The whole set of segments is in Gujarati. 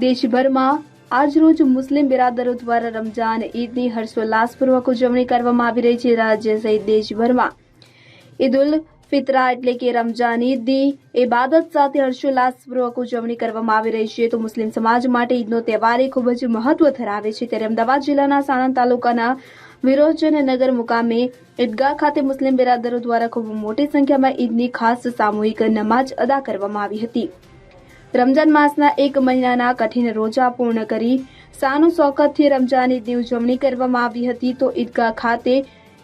દેશભરમાં આજરોજ મુસ્લિમ બિરાદરો દ્વારા રમઝાન ઈદની હર્ષોલ્લાસપૂર્વક ઉજવણી કરવામાં આવી રહી છે. રાજ્ય સહિત દેશભરમાં ઈદ ઉલ ફિત્રા એટલે કે રમઝાન ઈદની ઇબાદત સાથે હર્ષોલ્લાસપૂર્વક ઉજવણી કરવામાં આવી રહી છે. તો મુસ્લિમ સમાજ માટે ઈદનો તહેવાર એ ખૂબ જ મહત્વ ધરાવે છે. ત્યારે અમદાવાદ જિલ્લાના સાણંદ તાલુકાના વિરોચનનગર મુકામે ઈદગાહ ખાતે મુસ્લિમ બિરાદરો દ્વારા ખૂબ મોટી સંખ્યામાં ઈદની ખાસ સામૂહિક નમાજ અદા કરવામાં આવી હતી. રમજાન માસના એક મહિનાના કઠિન રોજા પૂર્ણ કરી સાનું સોકતથી રમજાન ઈદની ઉજવણી કરવામાં આવી હતી તો ઈદગાહ ખાતે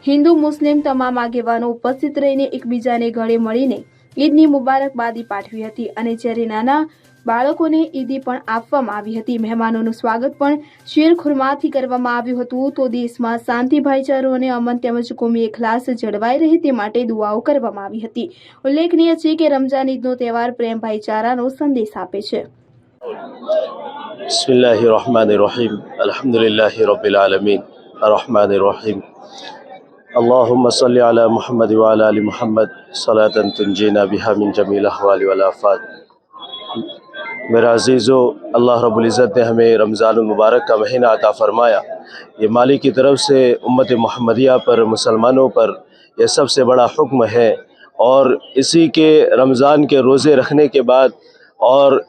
હિન્દુ, મુસ્લિમ તમામ આગેવાનો ઉપસ્થિત રહીને એકબીજાને ગળે મળીને ઈદની મુબારકબાદી પાઠવી હતી અને જ્યારે નાના બાળકોને ઈદી પણ આપવામાં આવી હતી મહેમાનોનું સ્વાગત પણ શેર ખુરમાથી કરવામાં આવ્યું હતું તો દેશમાં શાંતિ ભાઈચારો અને અમન તેમજ કોમી એખલાસ જળવાઈ રહે તે માટે દુઆઓ કરવામાં આવી હતી ઉલ્લેખનીય છે કે રમજાન ઈદનો તહેવાર પ્રેમ ભાઈચારાનો સંદેશ આપે છે بسم الله الرحمن الرحيم الحمد لله رب العالمين الرحمن الرحيم اللهم صل على محمد وعلى ال محمد صلاة تنجينا بها من جميع الاحوال میرا عزیز و اللہ رب العزت نے ہمیں رمضان المبارک کا مہینہ عطا فرمایا۔ یہ مالی کی طرف سے امت محمدیہ پر، مسلمانوں پر یہ سب سے بڑا حکم ہے۔ اور اسی کے رمضان کے روزے رکھنے کے بعد اور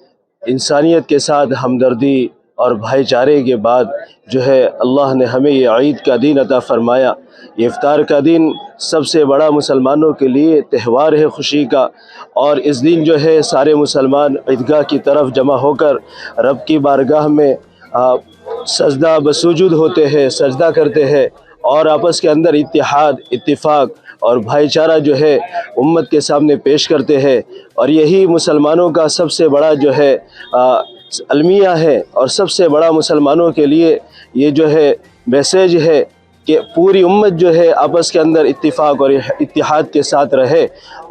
انسانیت کے ساتھ ہمدردی اور بھائی چارے کے بعد جو ہے اللہ نے ہمیں یہ عید کا دین عطا فرمایا۔ یہ افطار کا دن سب سے بڑا مسلمانوں کے لیے تہوار ہے خوشی کا۔ اور اس دن جو ہے سارے مسلمان عیدگاہ کی طرف جمع ہو کر رب کی بارگاہ میں سجدہ بسوجود ہوتے ہیں، سجدہ کرتے ہیں اور آپس کے اندر اتحاد، اتفاق اور بھائی چارہ جو ہے امت کے سامنے پیش کرتے ہیں۔ اور یہی مسلمانوں کا سب سے بڑا جو ہے المیہ ہے اور سب سے بڑا مسلمانوں کے لیے یہ جو ہے میسیج ہے کہ پوری امت جو ہے آپس کے اندر اتفاق اور اتحاد کے ساتھ رہے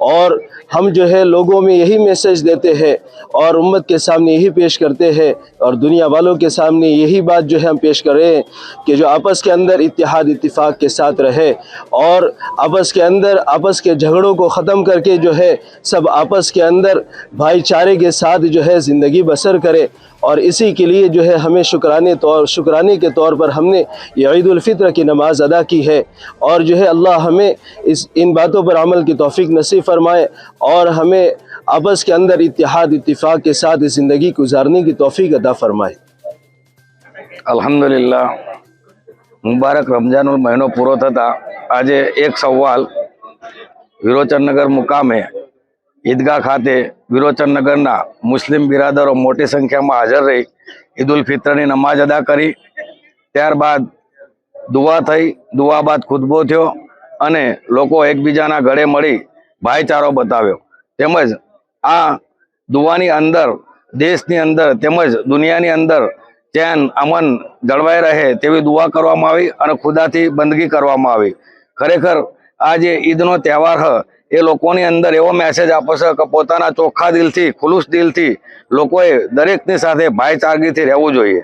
اور ہم جو ہے لوگوں میں یہی میسج دیتے ہیں اور امت کے سامنے یہی پیش کرتے ہیں اور دنیا والوں کے سامنے یہی بات جو ہے ہم پیش کر رہے ہیں کہ جو آپس کے اندر اتحاد، اتفاق کے ساتھ رہے اور آپس کے اندر آپس کے جھگڑوں کو ختم کر کے جو ہے سب آپس کے اندر بھائی چارے کے ساتھ جو ہے زندگی بسر کرے اور اسی کے لیے جو ہے ہمیں شکرانے طور شکرانے کے طور پر ہم نے یہ عید الفطر کی نماز ادا کی ہے اور جو ہے اللہ ہمیں اس ان باتوں پر عمل کی توفیق نصیب فرمائے اور ہمیں آپس کے اندر اتحاد، اتفاق کے ساتھ اس زندگی گزارنے کی توفیق ادا فرمائے۔ الحمدللہ المہینوں پورا تھا۔ آج ایک سوال ویروچن نگر مقام ہے۔ ઈદગાહ ખાતે વિરોચનનગરના મુસ્લિમ બિરાદરો મોટી સંખ્યામાં હાજર રહી, ઈદ ઉલ ફિત્રની નમાજ અદા કરી. ત્યારબાદ દુઆ થઈ, દુઆ બાદ ખુતબો થયો અને લોકો એકબીજાના ગળે મળી ભાઈચારો બતાવ્યો. તેમજ આ દુવાની અંદર, દેશની અંદર તેમજ દુનિયાની અંદર ચેન, અમન જળવાઈ રહે તેવી દુઆ કરવામાં આવી અને ખુદાથી બંદગી કરવામાં આવી. ખરેખર આ જે ઈદનો તહેવાર હ એ લોકોની અંદર એવો મેસેજ આપે છે કે પોતાના ચોખ્ખા દિલથી ખુલુસ દિલથી લોકોએ દરેકની સાથે ભાઈચારગીથી રહેવું જોઈએ.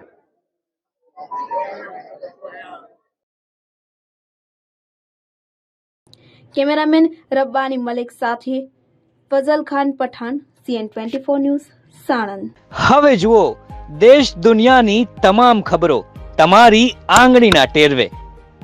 કેમેરામેન રબ્બાની મલિક સાથે Fazal Khan Pathan CN twenty four news Sanand. હવે જુઓ દેશ દુનિયાની તમામ ખબરો તમારી આંગળીના ટેરવે.